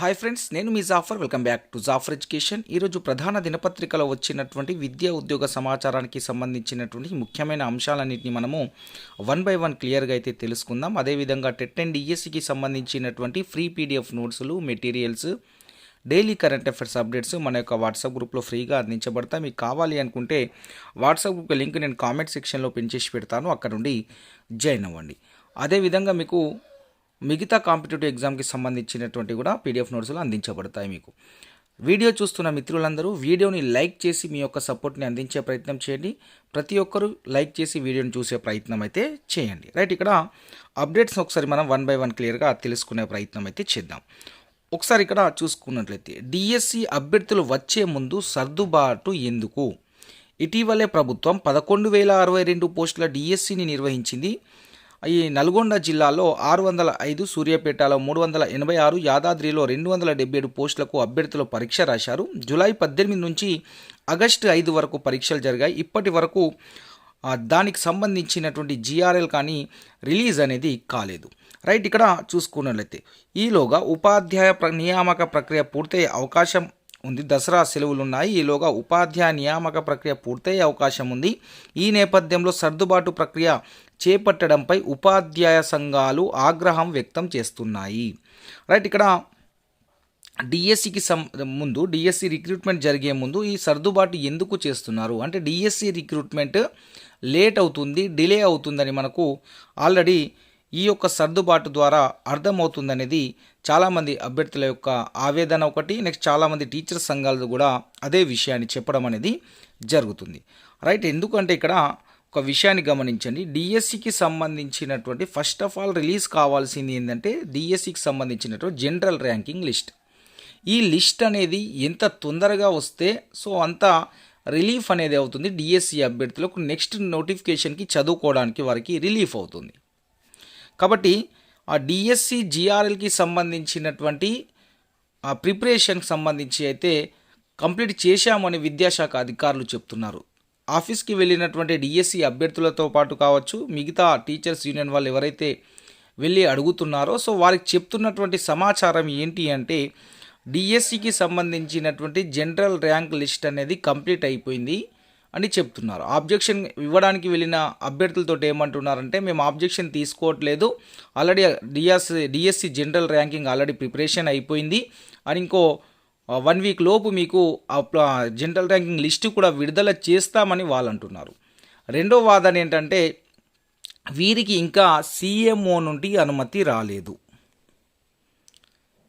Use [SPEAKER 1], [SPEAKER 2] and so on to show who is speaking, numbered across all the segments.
[SPEAKER 1] Hi friends నేను మీ Jafar. Welcome back to Jafar education. ఈరోజు ప్రధాన దినపత్రికలో వచ్చినటువంటి విద్యా ఉద్యోగ సమాచారానికి సంబంధించినటువంటి ముఖ్యమైన అంశాలన్నింటినీ మనము వన్ బై వన్ క్లియర్గా అయితే తెలుసుకుందాం. అదేవిధంగా టెట్ అండ్ ఈఎస్సికి సంబంధించినటువంటి ఫ్రీ పీడిఎఫ్ నోట్స్లు materials daily current affairs updates మన యొక్క వాట్సాప్ గ్రూప్లో ఫ్రీగా అందించబడతాయి. మీకు కావాలి అనుకుంటే వాట్సాప్ గ్రూప్ లింక్ నేను కామెంట్ సెక్షన్లో పెంచేసి పెడతాను. అక్కడ నుండి జాయిన్ అవ్వండి. అదేవిధంగా మీకు మిగతా కాంపిటేటివ్ ఎగ్జామ్కి సంబంధించినటువంటి కూడా పీడిఎఫ్ నోట్స్లు అందించబడతాయి మీకు. వీడియో చూస్తున్న మిత్రులందరూ వీడియోని లైక్ చేసి మీ యొక్క సపోర్ట్ని అందించే ప్రయత్నం చేయండి. ప్రతి ఒక్కరూ లైక్ చేసి వీడియోని చూసే ప్రయత్నం అయితే చేయండి. రైట్ ఇక్కడ అప్డేట్స్ ఒకసారి మనం వన్ బై వన్ క్లియర్గా తెలుసుకునే ప్రయత్నం అయితే చేద్దాం. ఒకసారి ఇక్కడ చూసుకున్నట్లయితే డిఎస్సి అభ్యర్థులు వచ్చే ముందు సర్దుబాటు ఎందుకు? ఇటీవలే ప్రభుత్వం పదకొండు వేల అరవై రెండు పోస్టుల డిఎస్సిని నిర్వహించింది. ఈ నల్గొండ జిల్లాలో ఆరు వందల ఐదు సూర్యాపేటలో మూడు వందల ఎనభై ఆరు యాదాద్రిలో రెండు వందల డెబ్బై ఏడు పోస్టులకు అభ్యర్థులు పరీక్ష రాశారు. జూలై పద్దెనిమిది నుంచి ఆగస్టు ఐదు వరకు పరీక్షలు జరిగాయి. ఇప్పటి వరకు దానికి సంబంధించినటువంటి జిఆర్ఎల్ కానీ రిలీజ్ అనేది కాలేదు. రైట్ ఇక్కడ చూసుకున్నట్లయితే ఈలోగా ఉపాధ్యాయ ప్ర నియామక ప్రక్రియ పూర్తయ్యే అవకాశం ఉంది. దసరా సెలవులు ఉన్నాయి ఈలోగా ఉపాధ్యాయ నియామక ప్రక్రియ పూర్తయ్యే అవకాశం ఉంది. ఈ నేపథ్యంలో సర్దుబాటు ప్రక్రియ చేపట్టడంపై ఉపాధ్యాయ సంఘాలు ఆగ్రహం వ్యక్తం చేస్తున్నాయి. రైట్ ఇక్కడ డిఎస్సికి సం ముందు డిఎస్సి రిక్రూట్మెంట్ జరిగే ముందు ఈ సర్దుబాటు ఎందుకు చేస్తున్నారు? అంటే డిఎస్సి రిక్రూట్మెంట్ లేట్ అవుతుంది డిలే అవుతుందని మనకు ఆల్రెడీ ఈ యొక్క సర్దుబాటు ద్వారా అర్థమవుతుందనేది చాలామంది అభ్యర్థుల యొక్క ఆవేదన ఒకటి నెక్స్ట్ చాలామంది టీచర్ సంఘాలు కూడా అదే విషయాన్ని చెప్పడం అనేది జరుగుతుంది. రైట్ ఎందుకంటే ఇక్కడ ఒక విషయాన్ని గమనించండి. డిఎస్సికి సంబంధించినటువంటి ఫస్ట్ ఆఫ్ ఆల్ రిలీజ్ కావాల్సింది ఏంటంటే డిఎస్సికి సంబంధించినటువంటి జనరల్ ర్యాంకింగ్ లిస్ట్ ఈ లిస్ట్ అనేది ఎంత తొందరగా వస్తే సో అంత రిలీఫ్ అనేది అవుతుంది డిఎస్సి అభ్యర్థులకు నెక్స్ట్ నోటిఫికేషన్కి చదువుకోవడానికి వారికి రిలీఫ్ అవుతుంది. కాబట్టి ఆ డిఎస్సి జిఆర్ఎల్కి సంబంధించినటువంటి ఆ ప్రిపరేషన్కి సంబంధించి అయితే కంప్లీట్ చేశామని విద్యాశాఖ అధికారులు చెప్తున్నారు. ఆఫీస్కి వెళ్ళినటువంటి డిఎస్సి అభ్యర్థులతో పాటు కావచ్చు మిగతా టీచర్స్ యూనియన్ వాళ్ళు ఎవరైతే వెళ్ళి అడుగుతున్నారో సో వారికి చెప్తున్నటువంటి సమాచారం ఏంటి అంటే డిఎస్సికి సంబంధించినటువంటి జనరల్ ర్యాంక్ లిస్ట్ అనేది కంప్లీట్ అయిపోయింది. అని చెప్తున్నారు. ఆబ్జెక్షన్ ఇవ్వడానికి వెళ్ళిన అభ్యర్థులతో ఏమంటున్నారంటే మేము ఆబ్జెక్షన్ తీసుకోవట్లేదు. Already DSC DSC general ranking already preparation అయిపోయింది. అని ఇంకో వన్ వీక్ లోపు మీకు జనరల్ ర్యాంకింగ్ లిస్టు కూడా విడుదల చేస్తామని వాళ్ళు అంటున్నారు. రెండో వాదన ఏంటంటే వీరికి ఇంకా సీఎంఓ నుండి అనుమతి రాలేదు.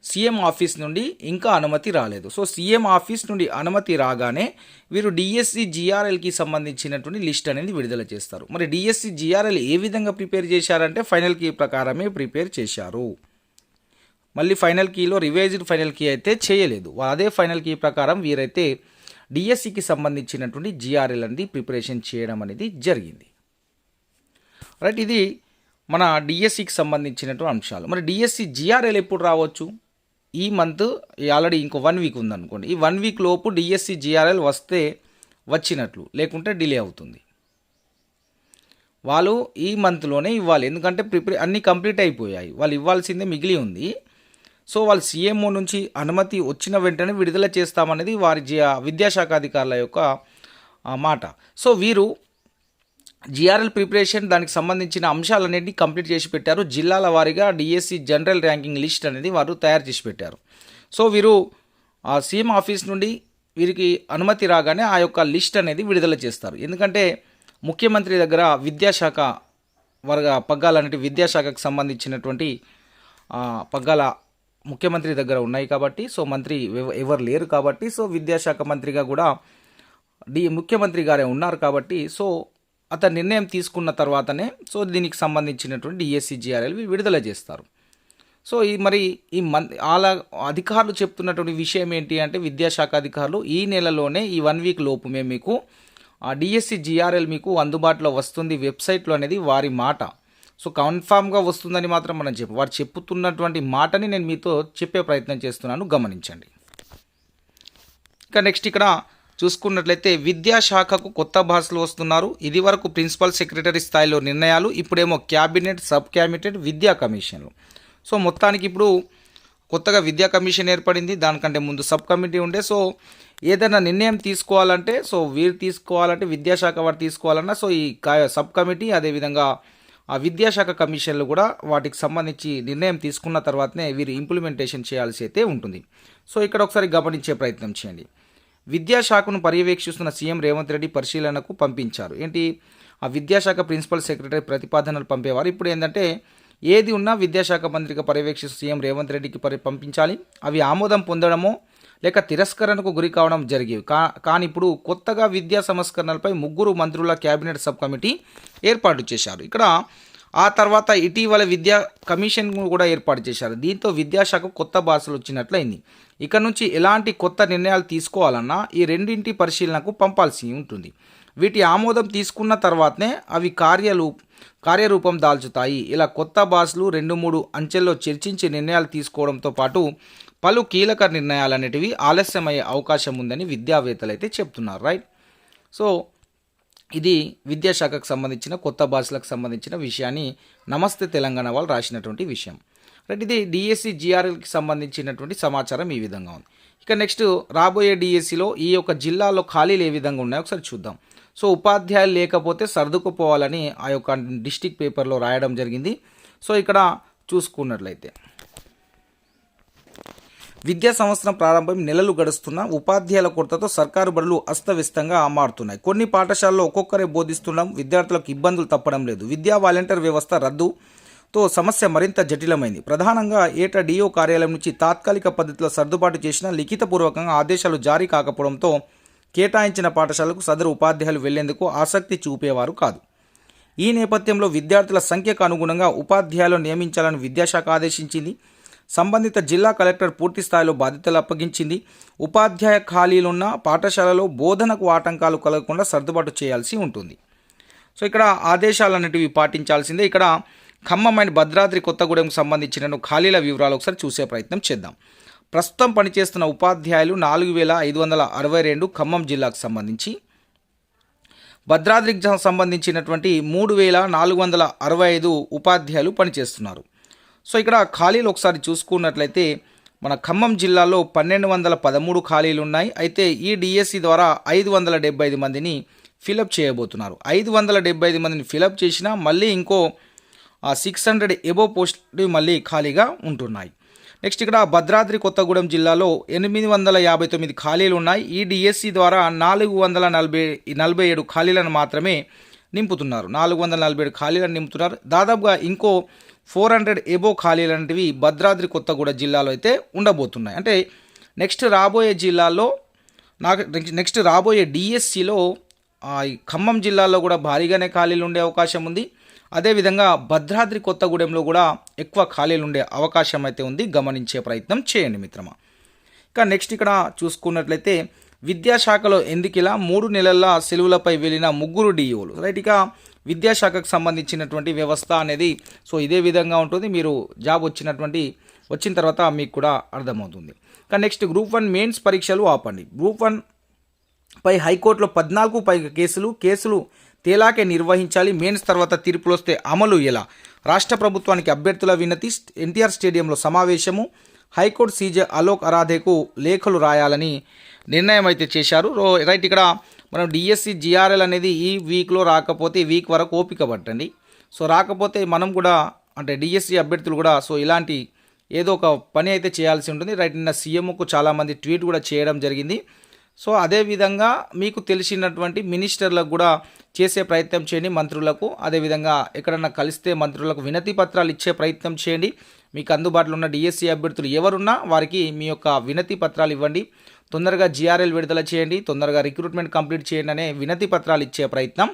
[SPEAKER 1] సీఎం ఆఫీస్ నుండి ఇంకా అనుమతి రాలేదు. సో సీఎం ఆఫీస్ నుండి అనుమతి రాగానే వీరు డిఎస్సి జిఆర్ఎల్కి సంబంధించినటువంటి లిస్ట్ అనేది విడుదల చేస్తారు. మరి డిఎస్సి జిఆర్ఎల్ ఏ విధంగా ప్రిపేర్ చేశారంటే ఫైనల్ కీ ప్రకారమే ప్రిపేర్ చేశారు. మళ్ళీ ఫైనల్ కీలో రివైజ్డ్ ఫైనల్ కీ అయితే చేయలేదు. అదే ఫైనల్ కీ ప్రకారం వీరైతే డిఎస్సికి సంబంధించినటువంటి జిఆర్ఎల్ అనేది ప్రిపరేషన్ చేయడం అనేది జరిగింది. రైట్ ఇది మన డిఎస్సికి సంబంధించినటువంటి అంశాలు. మరి డిఎస్సి జిఆర్ఎల్ ఎప్పుడు రావచ్చు? ఈ మంత్ ఆల్రెడీ ఇంకో వన్ వీక్ ఉందనుకోండి. ఈ వన్ వీక్ లోపు డిఎస్సి జిఆర్ఎల్ వస్తే వచ్చినట్లు లేకుంటే డిలే అవుతుంది. వాళ్ళు ఈ మంత్లోనే ఇవ్వాలి. ఎందుకంటే ప్రిపేర్ అన్నీ కంప్లీట్ అయిపోయాయి. వాళ్ళు ఇవ్వాల్సిందే మిగిలి ఉంది. సో వాళ్ళు సీఎంఓ నుంచి అనుమతి వచ్చిన వెంటనే విడుదల చేస్తామనేది వారి జి విద్యాశాఖ అధికారుల యొక్క మాట. సో వీరు జిఆర్ఎల్ ప్రిపరేషన్ దానికి సంబంధించిన అంశాలన్నింటినీ కంప్లీట్ చేసి పెట్టారు. జిల్లాల వారీగా డిఎస్సి జనరల్ ర్యాంకింగ్ లిస్ట్ అనేది వారు తయారు చేసి పెట్టారు. సో వీరు ఆ సీఎం ఆఫీస్ నుండి వీరికి అనుమతి రాగానే ఆ యొక్క లిస్ట్ అనేది విడుదల చేస్తారు. ఎందుకంటే ముఖ్యమంత్రి దగ్గర విద్యాశాఖ వర్గ పగ్గాలన్నిటి విద్యాశాఖకు సంబంధించినటువంటి పగ్గాల ముఖ్యమంత్రి దగ్గర ఉన్నాయి కాబట్టి సో మంత్రి ఎవరు లేరు కాబట్టి సో విద్యాశాఖ మంత్రిగా కూడా డి ముఖ్యమంత్రి గారే ఉన్నారు కాబట్టి సో అతను నిర్ణయం తీసుకున్న తర్వాతనే సో దీనికి సంబంధించినటువంటి డిఎస్సి జిఆర్ఎల్ విడుదల చేస్తారు. సో ఈ మరి ఈ మన్ అలా అధికారులు చెప్తున్నటువంటి విషయం ఏంటి అంటే విద్యాశాఖ అధికారులు ఈ నెలలోనే ఈ వన్ వీక్ లోపు మేము మీకు ఆ డిఎస్సి జిఆర్ఎల్ మీకు అందుబాటులో వస్తుంది వెబ్సైట్లో అనేది వారి మాట. సో కన్ఫామ్గా వస్తుందని మాత్రం మనం చెప్పు వారు చెప్పుతున్నటువంటి మాటని నేను మీతో చెప్పే ప్రయత్నం చేస్తున్నాను. గమనించండి. ఇక నెక్స్ట్ ఇక్కడ చూసుకున్నట్లయితే విద్యాశాఖకు కొత్త భాషలు వస్తున్నారు. ఇది వరకు ప్రిన్సిపల్ సెక్రటరీ స్థాయిలో నిర్ణయాలు ఇప్పుడేమో క్యాబినెట్ సబ్ క్యాబినెట్ విద్యా కమిషన్లు. సో మొత్తానికి ఇప్పుడు కొత్తగా విద్యా కమిషన్ ఏర్పడింది. దానికంటే ముందు సబ్ కమిటీ ఉండే. సో ఏదైనా నిర్ణయం తీసుకోవాలంటే సో వీరు తీసుకోవాలంటే విద్యాశాఖ వారు తీసుకోవాలన్నా సో ఈ సబ్ కమిటీ అదేవిధంగా ఆ విద్యాశాఖ కమిషన్లు కూడా వాటికి సంబంధించి నిర్ణయం తీసుకున్న తర్వాతనే వీరు ఇంప్లిమెంటేషన్ చేయాల్సి అయితే ఉంటుంది. సో ఇక్కడ ఒకసారి గమనించే ప్రయత్నం చేయండి. విద్యాశాఖను పర్యవేక్షిస్తున్న సీఎం రేవంత్ రెడ్డి పరిశీలనకు పంపించారు. ఏంటి? ఆ విద్యాశాఖ ప్రిన్సిపల్ సెక్రటరీ ప్రతిపాదనలు పంపేవారు. ఇప్పుడు ఏంటంటే ఏది ఉన్నా విద్యాశాఖ మంత్రిగా పర్యవేక్షిస్తూ సీఎం రేవంత్ రెడ్డికి పరి పంపించాలి. అవి ఆమోదం పొందడమో లేక తిరస్కరణకు గురి కావడం జరిగేవి. కా కానీ ఇప్పుడు కొత్తగా విద్యా సంస్కరణలపై ముగ్గురు మంత్రుల కేబినెట్ సబ్ కమిటీ ఏర్పాటు చేశారు. ఇక్కడ ఆ తర్వాత ఇటీవల విద్యా కమిషన్ కూడా ఏర్పాటు చేశారు. దీంతో విద్యాశాఖ కొత్త భాషలు వచ్చినట్లయింది. ఇక నుంచి ఎలాంటి కొత్త నిర్ణయాలు తీసుకోవాలన్నా ఈ రెండింటి పరిశీలనకు పంపాల్సి ఉంటుంది. వీటి ఆమోదం తీసుకున్న తర్వాతనే అవి కార్యలు కార్యరూపం దాల్చుతాయి. ఇలా కొత్త భాషలు రెండు మూడు అంచెల్లో చర్చించి నిర్ణయాలు తీసుకోవడంతో పాటు పలు కీలక నిర్ణయాలు అనేటివి ఆలస్యమయ్యే అవకాశం ఉందని విద్యావేత్తలు అయితే చెప్తున్నారు. రైట్? సో ఇది విద్యాశాఖకు సంబంధించిన కొత్త భాషలకు సంబంధించిన విషయాన్ని నమస్తే తెలంగాణ వాళ్ళు రాసినటువంటి విషయం. రైట్ ఇది డిఎస్సి జిఆర్ఎల్కి సంబంధించినటువంటి సమాచారం ఈ విధంగా ఉంది. ఇక నెక్స్ట్ రాబోయే డిఎస్సిలో ఈ యొక్క జిల్లాలో ఖాళీలు ఏ విధంగా ఉన్నాయో ఒకసారి చూద్దాం. సో ఉపాధ్యాయులు లేకపోతే సర్దుకుపోవాలని ఆ యొక్క డిస్టిక్ పేపర్లో రాయడం జరిగింది. సో ఇక్కడ చూసుకున్నట్లయితే. విద్యా సంవత్సరం ప్రారంభం నెలలు గడుస్తున్న ఉపాధ్యాయుల కొరతతో సర్కారు బడులు అస్తవ్యస్తంగా మారుతున్నాయి. కొన్ని పాఠశాలలో ఒక్కొక్కరే బోధిస్తుండడం విద్యార్థులకు ఇబ్బందులు తప్పడం లేదు. విద్యా వాలంటీర్ వ్యవస్థ రద్దు. తో సమస్య మరింత జటిలమైంది. ప్రధానంగా ఏటా డిఓ కార్యాలయం నుంచి తాత్కాలిక పద్ధతిలో సర్దుబాటు చేసిన లిఖితపూర్వకంగా ఆదేశాలు జారీ కాకపోవడంతో కేటాయించిన పాఠశాలకు సదరు ఉపాధ్యాయులు వెళ్ళేందుకు ఆసక్తి చూపేవారు కాదు. ఈ నేపథ్యంలో విద్యార్థుల సంఖ్యకు అనుగుణంగా ఉపాధ్యాయులు నియమించాలని విద్యాశాఖ ఆదేశించింది. సంబంధిత జిల్లా కలెక్టర్ పూర్తి స్థాయిలో బాధ్యతలు అప్పగించింది. ఉపాధ్యాయ ఖాళీలున్న పాఠశాలలో బోధనకు ఆటంకాలు కలగకుండా సర్దుబాటు చేయాల్సి ఉంటుంది. సో ఇక్కడ ఆదేశాలు అనేటివి పాటించాల్సిందే. ఇక్కడ ఖమ్మం అండ్ భద్రాద్రి కొత్తగూడెంకు సంబంధించిన ఖాళీల వివరాలు ఒకసారి చూసే ప్రయత్నం చేద్దాం. ప్రస్తుతం పనిచేస్తున్న ఉపాధ్యాయులు నాలుగు వేల ఐదు వందల అరవై రెండు ఖమ్మం జిల్లాకు సంబంధించి భద్రాద్రికి సంబంధించినటువంటి మూడు వేల నాలుగు వందల అరవై ఐదు ఉపాధ్యాయులు పనిచేస్తున్నారు. సో ఇక్కడ ఖాళీలు ఒకసారి చూసుకున్నట్లయితే మన ఖమ్మం జిల్లాలో పన్నెండు వందల పదమూడు ఖాళీలు ఉన్నాయి. అయితే ఈ డిఎస్సి ద్వారా ఐదు వందల డెబ్బై ఐదు మందిని ఫిలప్ చేయబోతున్నారు. ఐదు వందల డెబ్బై ఐదు మందిని ఫిలప్ చేసినా మళ్ళీ ఇంకో సిక్స్ హండ్రెడ్ ఎబో పోస్టులు మళ్ళీ ఖాళీగా ఉంటున్నాయి. నెక్స్ట్ ఇక్కడ భద్రాద్రి కొత్తగూడెం జిల్లాలో ఎనిమిది వందల యాభై తొమ్మిది ఖాళీలు ఉన్నాయి. ఈ డిఎస్సి ద్వారా నాలుగు వందల నలభై నలభై ఏడు ఖాళీలను మాత్రమే నింపుతున్నారు. నాలుగు వందల నలభై ఏడు ఖాళీలను నింపుతున్నారు. దాదాపుగా ఇంకో ఫోర్ హండ్రెడ్ ఎబో ఖాళీలు భద్రాద్రి కొత్తగూడెం జిల్లాలో అయితే ఉండబోతున్నాయి. అంటే నెక్స్ట్ రాబోయే జిల్లాలో నాకు నెక్స్ట్ రాబోయే డిఎస్సిలో ఖమ్మం జిల్లాలో కూడా భారీగానే ఖాళీలు ఉండే అవకాశం ఉంది. అదేవిధంగా భద్రాద్రి కొత్తగూడెంలో కూడా ఎక్కువ ఖాళీలు ఉండే అవకాశం అయితే ఉంది. గమనించే ప్రయత్నం చేయండి మిత్రమా. ఇక నెక్స్ట్ ఇక్కడ చూసుకున్నట్లయితే విద్యాశాఖలో ఎందుకు ఇలా మూడు నెలల సెలవులపై వెళ్ళిన ముగ్గురు డిఈఓలు. రైట్ ఇక విద్యాశాఖకు సంబంధించినటువంటి వ్యవస్థ అనేది సో ఇదే విధంగా ఉంటుంది. మీరు జాబ్ వచ్చినటువంటి వచ్చిన తర్వాత మీకు కూడా అర్థమవుతుంది. ఇక నెక్స్ట్ గ్రూప్ వన్ మెయిన్స్ పరీక్షలు ఆపండి. గ్రూప్ వన్ పై హైకోర్టులో పద్నాలుగు పైగా కేసులు కేసులు తేలాకే నిర్వహించాలి. మెయిన్స్ తర్వాత తీర్పులు వస్తే అమలు ఎలా? రాష్ట్ర ప్రభుత్వానికి అభ్యర్థుల వినతి ఎన్టీఆర్ స్టేడియంలో సమావేశము హైకోర్టు సీజే అలోక్ అరాధేకు లేఖలు రాయాలని నిర్ణయం అయితే చేశారు. రో- రైట్ ఇక్కడ మనం డిఎస్సి జిఆర్ఎల్ అనేది ఈ వీక్లో రాకపోతే ఈ వీక్ వరకు ఓపిక పట్టండి. సో రాకపోతే మనం కూడా అంటే డిఎస్సి అభ్యర్థులు కూడా సో ఇలాంటి ఏదో ఒక పని అయితే చేయాల్సి ఉంటుంది. రైట్ నిన్న సీఎంకు చాలామంది ట్వీట్ కూడా చేయడం జరిగింది. సో అదేవిధంగా మీకు తెలిసినటువంటి మినిస్టర్లకు కూడా చేసే ప్రయత్నం చేయండి మంత్రులకు. అదేవిధంగా ఎక్కడన్నా కలిస్తే మంత్రులకు వినతి పత్రాలు ఇచ్చే ప్రయత్నం చేయండి. మీకు అందుబాటులో ఉన్న డిఎస్సి అభ్యర్థులు ఎవరున్నా వారికి మీ యొక్క వినతి పత్రాలు ఇవ్వండి. తొందరగా జిఆర్ఎల్ విడుదల చేయండి తొందరగా రిక్రూట్మెంట్ కంప్లీట్ చేయండి అనే వినతి పత్రాలు ఇచ్చే ప్రయత్నం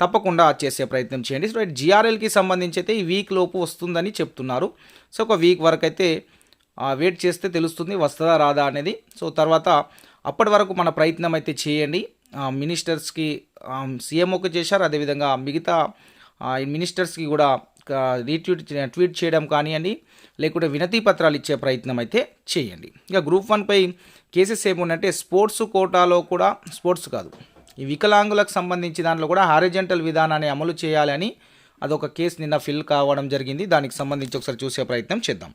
[SPEAKER 1] తప్పకుండా చేసే ప్రయత్నం చేయండి. సో జిఆర్ఎల్కి సంబంధించి అయితే ఈ వీక్ లోపు వస్తుందని చెప్తున్నారు. సో ఒక వీక్ వరకు అయితే వెయిట్ చేస్తే తెలుస్తుంది వస్తుందా రాదా అనేది. సో తర్వాత అప్పటి వరకు మన ప్రయత్నం అయితే చేయండి. మినిస్టర్స్కి సీఎంఓకి చేశారు. అదేవిధంగా మిగతా ఈ మినిస్టర్స్కి కూడా రీట్వీట్ ట్వీట్ చేయడం కానివ్వండి లేకుంటే వినతి పత్రాలు ఇచ్చే ప్రయత్నం అయితే చేయండి. ఇక గ్రూప్ వన్పై కేసెస్ ఏముందంటే స్పోర్ట్స్ కోటాలో కూడా స్పోర్ట్స్ కాదు ఈ వికలాంగులకు సంబంధించి దాంట్లో కూడా హారిజెంటల్ విధానాన్ని అమలు చేయాలని అదొక కేసు నిన్న ఫిల్ కావడం జరిగింది. దానికి సంబంధించి ఒకసారి చూసే ప్రయత్నం చేద్దాం.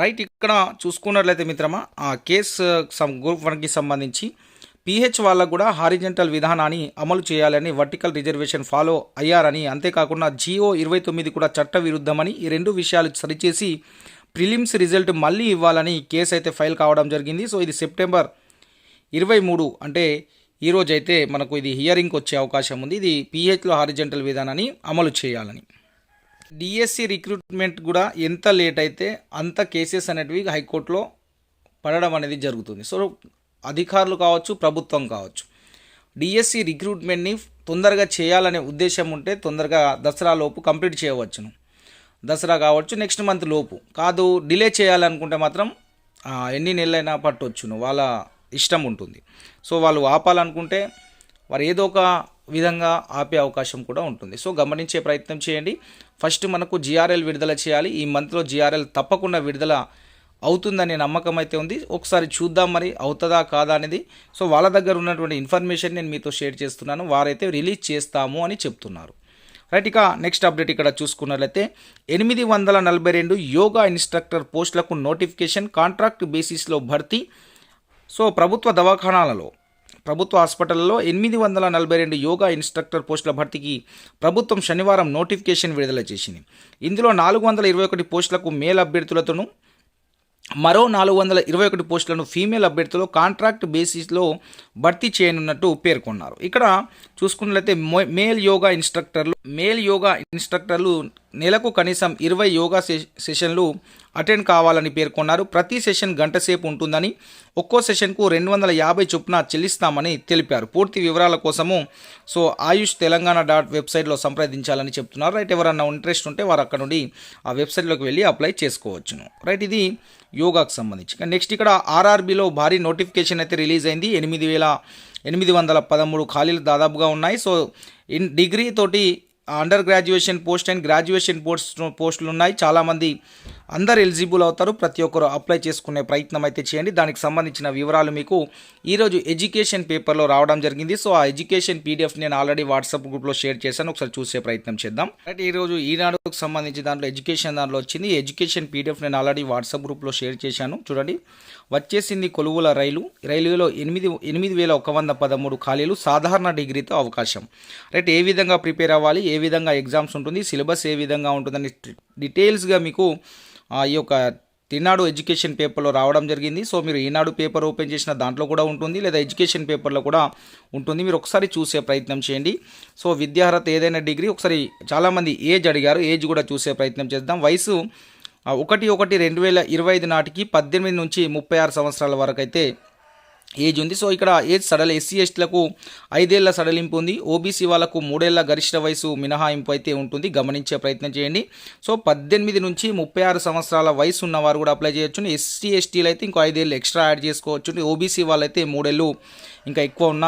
[SPEAKER 1] రైట్ ఇక్కడ చూసుకున్నట్లయితే మిత్రమా ఆ కేసు గ్రూప్ వన్కి సంబంధించి పిహెచ్ వాళ్ళకు కూడా హారిజెంటల్ విధానాన్ని అమలు చేయాలని వర్టికల్ రిజర్వేషన్ ఫాలో అయ్యారని అంతేకాకుండా జియో ఇరవై తొమ్మిది కూడా చట్ట విరుద్ధమని ఈ రెండు విషయాలు సరిచేసి ప్రిలిమ్స్ రిజల్ట్ మళ్ళీ ఇవ్వాలని కేసు అయితే ఫైల్ కావడం జరిగింది. సో ఇది సెప్టెంబర్ ఇరవై మూడు అంటే ఈరోజు అయితే మనకు ఇది హియరింగ్కి వచ్చే అవకాశం ఉంది. ఇది పిహెచ్లో హారిజెంటల్ విధానాన్ని అమలు చేయాలని. డిఎస్సి రిక్రూట్మెంట్ కూడా ఎంత లేట్ అయితే అంత కేసెస్ అనేటివి హైకోర్టులో పడడం అనేది జరుగుతుంది. సో అధికారులు కావచ్చు ప్రభుత్వం కావచ్చు. డిఎస్సి రిక్రూట్మెంట్ని తొందరగా చేయాలనే ఉద్దేశం ఉంటే తొందరగా దసరా లోపు కంప్లీట్ చేయవచ్చును. దసరా కావచ్చు నెక్స్ట్ మంత్ లోపు. కాదు డిలే చేయాలనుకుంటే మాత్రం ఎన్ని నెలలైనా పట్టొచ్చును. వాళ్ళ ఇష్టం ఉంటుంది. సో వాళ్ళు ఆపాలనుకుంటే వారు ఏదో ఒక విధంగా ఆపే అవకాశం కూడా ఉంటుంది. సో గమనించే ప్రయత్నం చేయండి. ఫస్ట్ మనకు జిఆర్ఎల్ విడుదల చేయాలి. ఈ మంత్లో జిఆర్ఎల్ తప్పకుండా విడుదల అవుతుందనే నమ్మకం అయితే ఉంది. ఒకసారి చూద్దాం మరి అవుతుందా కాదా అనేది. సో వాళ్ళ దగ్గర ఉన్నటువంటి ఇన్ఫర్మేషన్ నేను మీతో షేర్ చేస్తున్నాను. వారైతే రిలీజ్ చేస్తాము అని చెప్తున్నారు. రైట్ ఇక నెక్స్ట్ అప్డేట్ ఇక్కడ చూసుకున్నట్లయితే ఎనిమిది వందల నలభై రెండు యోగా ఇన్స్ట్రక్టర్ పోస్టులకు నోటిఫికేషన్ కాంట్రాక్ట్ బేసిస్లో భర్తీ. సో ప్రభుత్వ దవాఖానాలలో ప్రభుత్వ హాస్పిటల్లో ఎనిమిది వందల నలభై రెండు యోగా ఇన్స్ట్రక్టర్ పోస్టుల భర్తీకి ప్రభుత్వం శనివారం నోటిఫికేషన్ విడుదల చేసింది. ఇందులో నాలుగు వందల ఇరవై ఒకటి పోస్టులకు మేల్ అభ్యర్థులతోనూ మరో నాలుగు వందల ఇరవై ఒకటి పోస్టులను ఫీమేల్ అభ్యర్థులు కాంట్రాక్ట్ బేసిస్లో భర్తీ చేయనున్నట్టు పేర్కొన్నారు. ఇక్కడ చూసుకున్నట్లయితే మేల్ యోగా ఇన్స్ట్రక్టర్లు మేల్ యోగా ఇన్స్ట్రక్టర్లు నెలకు కనీసం ఇరవై యోగా సె- సెషన్లు అటెండ్ కావాలని పేర్కొన్నారు. ప్రతి సెషన్ గంట సేపు ఉంటుందని ఒక్కో సెషన్కు రెండు వందల యాభై చొప్పున చెల్లిస్తామని తెలిపారు. పూర్తి వివరాల కోసము సో ఆయుష్ తెలంగాణ డాట్ వెబ్సైట్లో సంప్రదించాలని చెప్తున్నారు. రైట్ ఎవరన్నా ఇంట్రెస్ట్ ఉంటే వారు అక్కడ నుండి ఆ వెబ్సైట్లోకి వెళ్ళి అప్లై చేసుకోవచ్చును. రైట్ ఇది యోగాకు సంబంధించి. నెక్స్ట్ ఇక్కడ ఆర్ఆర్బీలో భారీ నోటిఫికేషన్ అయితే రిలీజ్ అయింది. ఎనిమిది వేల ఎనిమిది వందల పదమూడు ఖాళీలు దాదాపుగా ఉన్నాయి. సో ఇన్ డిగ్రీ తోటి under graduation post and graduation post పోస్టులు ఉన్నాయి. చాలామంది అందరు ఎలిజిబుల్ అవుతారు. ప్రతి ఒక్కరు అప్లై చేసుకునే ప్రయత్నం అయితే చేయండి. దానికి సంబంధించిన వివరాలు మీకు ఈరోజు ఎడ్యుకేషన్ పేపర్లో రావడం జరిగింది. సో ఆ ఎడ్యుకేషన్ పీడిఎఫ్ నేను ఆల్రెడీ వాట్సాప్ గ్రూప్లో షేర్ చేశాను. ఒకసారి చూసే ప్రయత్నం చేద్దాం. అంటే ఈరోజు ఈనాడుకు సంబంధించి దాంట్లో ఎడ్యుకేషన్ దాంట్లో వచ్చింది. ఎడ్యుకేషన్ పీడిఎఫ్ నేను ఆల్రెడీ వాట్సాప్ గ్రూప్లో షేర్ చేశాను. చూడండి. వచ్చేసింది కొలువుల రైలు. రైలులో ఎనిమిది ఎనిమిది వేల ఒక వంద పదమూడు ఖాళీలు సాధారణ డిగ్రీతో అవకాశం. రైట్ ఏ విధంగా ప్రిపేర్ అవ్వాలి ఏ విధంగా ఎగ్జామ్స్ ఉంటుంది సిలబస్ ఏ విధంగా ఉంటుందని డీటెయిల్స్గా మీకు ఈ యొక్క ఈనాడు ఎడ్యుకేషన్ పేపర్లో రావడం జరిగింది. సో మీరు ఈనాడు పేపర్ ఓపెన్ చేసిన దాంట్లో కూడా ఉంటుంది లేదా ఎడ్యుకేషన్ పేపర్లో కూడా ఉంటుంది. మీరు ఒకసారి చూసే ప్రయత్నం చేయండి. సో విద్యార్హత ఏదైనా డిగ్రీ ఒకసారి చాలామంది ఏజ్ అడిగారు ఏజ్ కూడా చూసే ప్రయత్నం చేద్దాం. వయసు ఒకటి ఒకటి రెండు వేల ఇరవై ఐదు నాటికి పద్దెనిమిది నుంచి ముప్పై ఆరు సంవత్సరాల వరకు అయితే ఏజ్ ఉంది. సో ఇక్కడ ఏజ్ సడల్ ఎస్సీ ఎస్టీలకు ఐదేళ్ళ సడలింపు ఉంది. ఓబీసీ వాళ్ళకు మూడేళ్ళ గరిష్ట వయసు మినహాయింపు అయితే ఉంటుంది. గమనించే ప్రయత్నం చేయండి. సో పద్దెనిమిది నుంచి ముప్పై ఆరు సంవత్సరాల వయసు ఉన్నవారు కూడా అప్లై చేయొచ్చు. ఎస్సీ ఎస్టీలు అయితే ఇంకో ఐదేళ్ళు ఎక్స్ట్రా యాడ్ చేసుకోవచ్చు. ఓబీసీ వాళ్ళైతే మూడేళ్ళు ఇంకా ఎక్కువ ఉన్న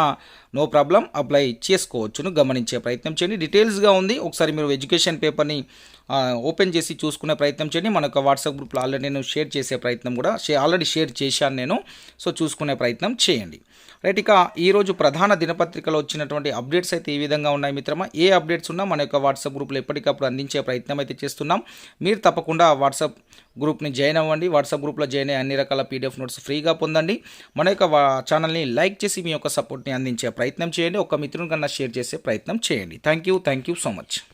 [SPEAKER 1] నో ప్రాబ్లం అప్లై చేసుకోవచ్చును గమనించే ప్రయత్నం చేయండి. డీటెయిల్స్గా ఉంది. ఒకసారి మీరు ఎడ్యుకేషన్ పేపర్ని ఓపెన్ చేసి చూసుకునే ప్రయత్నం చేయండి. మన యొక్క వాట్సాప్ గ్రూప్లో ఆల్రెడీ నేను షేర్ చేసే ప్రయత్నం కూడా ఆల్రెడీ షేర్ చేశాను నేను. సో చూసుకునే ప్రయత్నం చేయండి. రైట్ ఇక ఈరోజు ప్రధాన దినపత్రికలో వచ్చినటువంటి అప్డేట్స్ అయితే ఈ విధంగా ఉన్నాయి మిత్రమా? ఏ అప్డేట్స్ ఉన్నా మన యొక్క వాట్సాప్ గ్రూప్లో ఎప్పటికప్పుడు అందించే ప్రయత్నం అయితే చేస్తున్నాం. మీరు తప్పకుండా వాట్సాప్ గ్రూప్ని జాయిన్ అవ్వండి. వాట్సాప్ గ్రూప్లో జాయిన్ అయ్యి అన్ని రకాల పీడిఎఫ్ నోట్స్ ఫ్రీగా పొందండి. మన యొక్క ఛానల్ని లైక్ చేసి మీ యొక్క సపోర్ట్ని అందించే ప్రయత్నం చేయండి. ఒక మిత్రుని కన్నా షేర్ చేసే ప్రయత్నం చేయండి. Thank you thank you so much.